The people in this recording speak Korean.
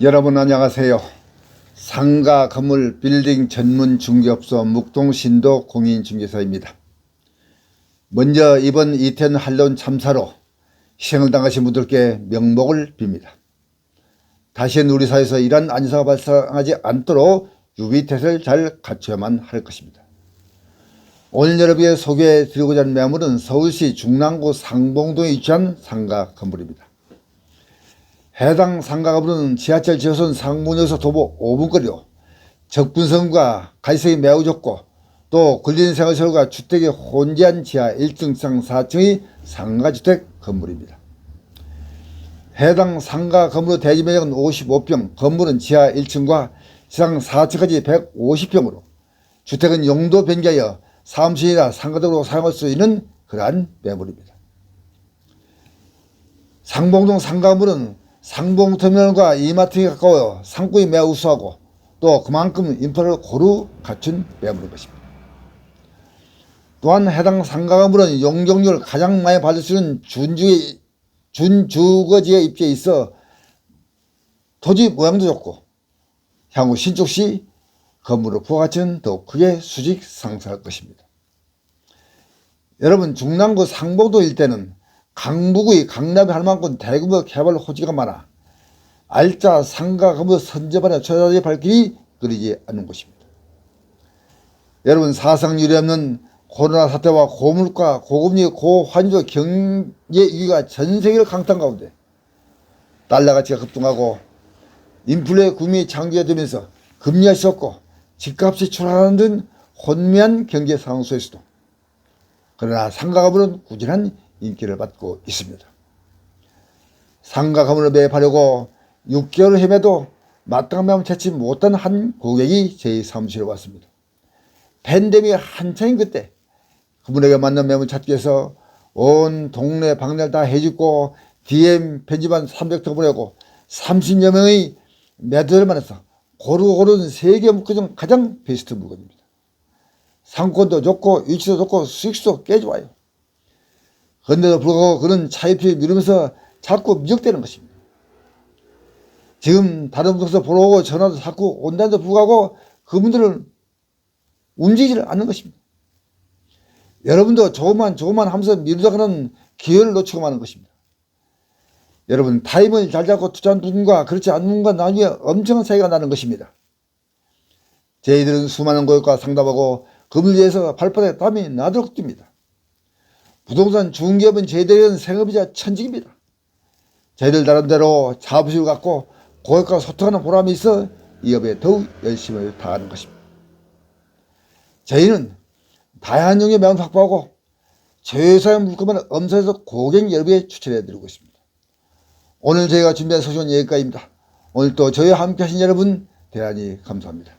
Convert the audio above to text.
여러분 안녕하세요. 상가 건물 빌딩 전문 중개업소 묵동신도 공인중개사입니다. 먼저 이번 이태원 할로윈 참사로 희생을 당하신 분들께 명복을 빕니다. 다시는 우리 사회에서 이러한 안사가 발생하지 않도록 유비태세를 잘 갖춰야만 할 것입니다. 오늘 여러분께 소개해 드리고자 하는 매물은 서울시 중랑구 상봉동에 위치한 상가 건물입니다. 해당 상가 건물은 지하철 지하선 상문역에서 도보 5분 거리로 접근성과 가시성이 매우 좋고 또 근린 생활시설과 주택이 혼재한 지하 1층상 4층의 상가주택 건물입니다. 해당 상가 건물의 대지 면적은 55평, 건물은 지하 1층과 지상 4층까지 150평으로 주택은 용도 변경하여 사무실이나 상가 등으로 사용할 수 있는 그러한 매물입니다. 상봉동 상가물은 상봉터미널과 이마트에 가까워 상권이 매우 우수하고 또 그만큼 인프라를 고루 갖춘 매물인 것입니다. 또한 해당 상가물은 용적률을 가장 많이 받을 수 있는 준주의, 준주거지에 입지에 있어 토지 모양도 좋고 향후 신축 시 건물의 부가가치는 더욱 크게 수직 상승할 것입니다. 여러분 중랑구 상봉도 일대는 강북의 강남의 할 만큼 대규모 개발 호지가 많아 알짜 상가 건물 선제반의 초자의 발길이 그리지 않는 곳입니다. 여러분 사상 유례 없는 코로나 사태와 고물가, 고금리, 고환율 경제 위기가 전 세계를 강타한 가운데 달러 가치가 급등하고 인플레 구미 장기화되면서 금리가 셨고 집값이 추락하는 등 혼미한 경제 상황 속에서도 그러나 상가 건물은 꾸준한 인기를 받고 있습니다. 상가 건물을 매입하려고 6개월 헤매도 마땅한 마음 찾지 못한 한 고객이 제 사무실에 왔습니다. 팬데믹 한창인 그때 그분에게 맞는 매물 찾기 위해서 온 동네 방내를 다 해주고 DM 편집한 300통 보내고 30여 명의 매도를 만나서 고르고 고른 세계 물건 중 가장 베스트 물건입니다. 상권도 좋고 위치도 좋고 수익도 꽤 좋아요. 그런데도 불구하고 그런 차입이 미루면서 자꾸 미적되는 것입니다. 지금 다른 부서에서 보러 오고 전화도 자꾸 온다는데 불구하고 그분들은 움직이지를 않는 것입니다. 여러분도 조금만 조금만 하면서 미루다가는 기회를 놓치고 마는 것입니다. 여러분 타임을 잘 잡고 투자한 분과 그렇지 않은 분과 나중에 엄청난 차이가 나는 것입니다. 저희들은 수많은 고객과 상담하고 그분을 위해서 발바닥에 땀이 나도록 뜁니다. 부동산 중개업은 저희들은 생업이자 천직입니다. 저희들 나름대로 자부심을 갖고 고객과 소통하는 보람이 있어 이 업에 더욱 열심히 다하는 것입니다. 저희는 다양한 종류의 매물 확보하고 최소의 물건만 엄선해서 고객 여러분에 추천해 드리고 있습니다. 오늘 저희가 준비한 소식은 여기까지입니다. 오늘 또 저희와 함께 하신 여러분 대단히 감사합니다.